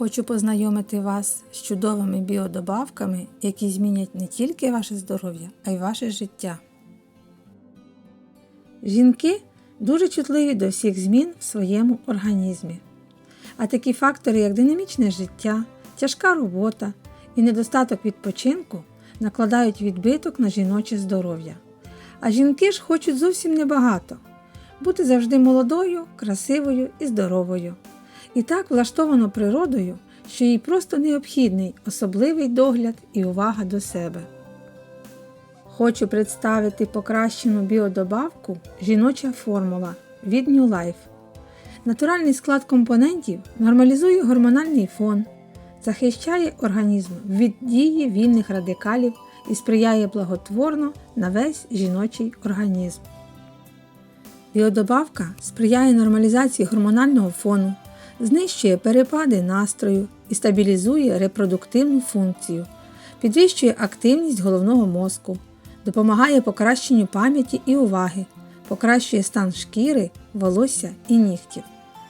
Хочу познайомити вас з чудовими біодобавками, які змінять не тільки ваше здоров'я, а й ваше життя. Жінки дуже чутливі до всіх змін в своєму організмі. А такі фактори, як динамічне життя, тяжка робота і недостаток відпочинку накладають відбиток на жіноче здоров'я. А жінки ж хочуть зовсім небагато бути завжди молодою, красивою і здоровою. І так влаштовано природою, що їй просто необхідний особливий догляд і увага до себе. Хочу представити покращену біодобавку жіноча формула від New Life. Натуральний склад компонентів нормалізує гормональний фон, захищає організм від дії вільних радикалів і сприяє благотворно на весь жіночий організм. Біодобавка сприяє нормалізації гормонального фону, знищує перепади настрою і стабілізує репродуктивну функцію, підвищує активність головного мозку, допомагає покращенню пам'яті і уваги, покращує стан шкіри, волосся і нігтів.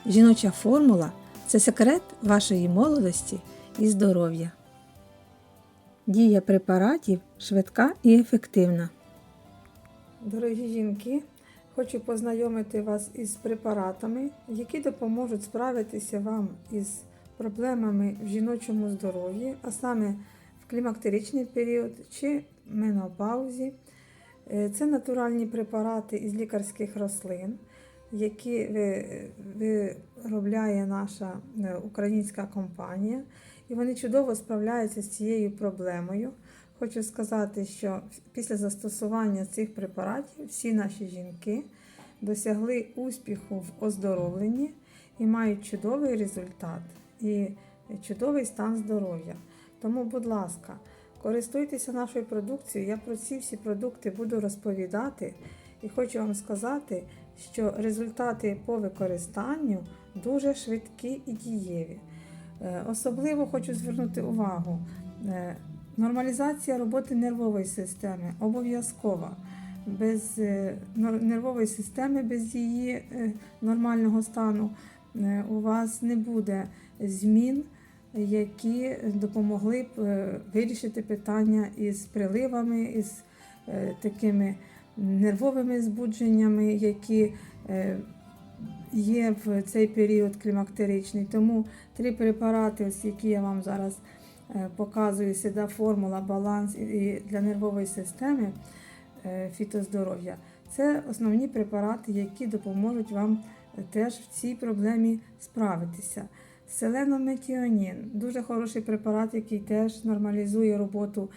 Жіноча формула це секрет вашої молодості і здоров'я. Дія препаратів швидка і ефективна. Дорогі жінки, хочу познайомити вас із препаратами, які допоможуть справитися вам із проблемами в жіночому здоров'ї, а саме в клімактеричний період чи менопаузі. Е, Це натуральні препарати із лікарських рослин, які ви- виробляє наша е, українська компанія, і вони чудово справляються з цією проблемою. Хочу сказати, що після застосування цих препаратів всі наші жінки досягли успіху в оздоровленні і мають чудовий результат і чудовий стан здоров'я. Тому, будь ласка, користуйтеся нашою продукцією. Я про ці всі продукти буду розповідати і хочу вам сказати, що результати по використанню дуже швидкі і дієві. Е, Особливо хочу звернути увагу. Нормалізація роботи нервової системи обов'язкова. Без е, нервової системи, без її е, нормального стану е, у вас не буде змін, які допомогли б вирішити питання із приливами, із такими нервовими збудженнями, які є в цей період клімактеричний. Тому три препарати, ось які я вам зараз показую, сюди формула, баланс і- для нервової системи е, фітоздоров'я. Це основні препарати, які допоможуть вам е, теж в цій проблемі справитися. Селенометіонін дуже хороший препарат, який теж нормалізує роботу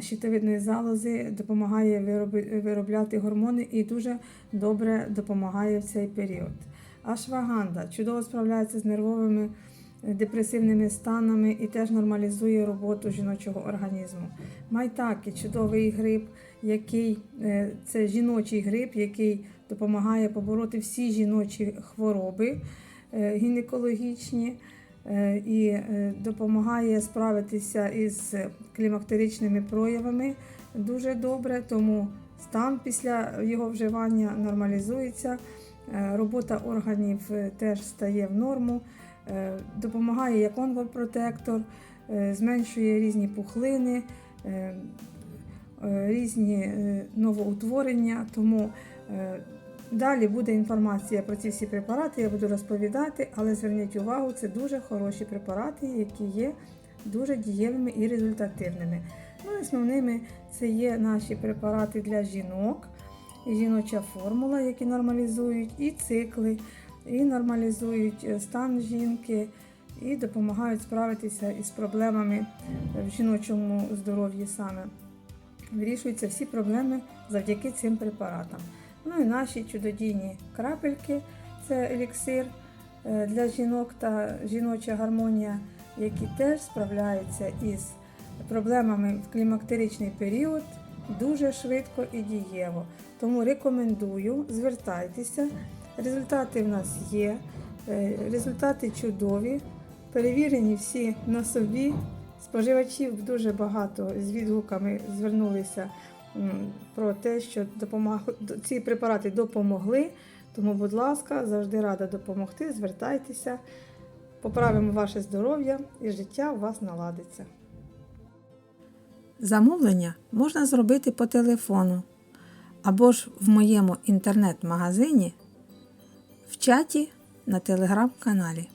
щитовидної залози, допомагає виробляти гормони і дуже добре допомагає в цей період. Ашваганда чудово справляється з нервовими е, депресивними станами і теж нормалізує роботу жіночого організму. Майтакі чудовий гриб, який е, це жіночий гриб, який допомагає побороти всі жіночі хвороби е, гінекологічні е, і допомагає справитися із клімактеричними проявами дуже добре, тому стан після його вживання нормалізується. Робота органів теж стає в норму, допомагає як онкопротектор, е, зменшує різні пухлини, е, е, різні е, новоутворення. Тому е, далі буде інформація про ці всі препарати, я буду розповідати, але зверніть увагу, це дуже хороші препарати, які є дуже дієвими і результативними. Ну, основними це є наші препарати для жінок жіноча формула, які нормалізують і цикли, і нормалізують е, стан жінки, і допомагають справитися із проблемами в жіночому здоров'ї саме. Вирішуються всі проблеми завдяки цим препаратам. Ну і наші чудодійні крапельки це еліксир е, для жінок та жіноча гармонія, які теж справляються із проблемами в клімактеричний період дуже швидко і дієво. Тому рекомендую, звертайтеся. Результати в нас є. е, Результати чудові, перевірені всі на собі. Споживачів дуже багато з відгуками звернулися про те, що ці препарати допомогли. Тому, будь ласка, завжди рада допомогти. Звертайтеся. поправимо ваше здоров'я і життя у вас наладиться. Замовлення можна зробити по телефону або ж в моєму інтернет-магазині чаті на телеграм-каналі.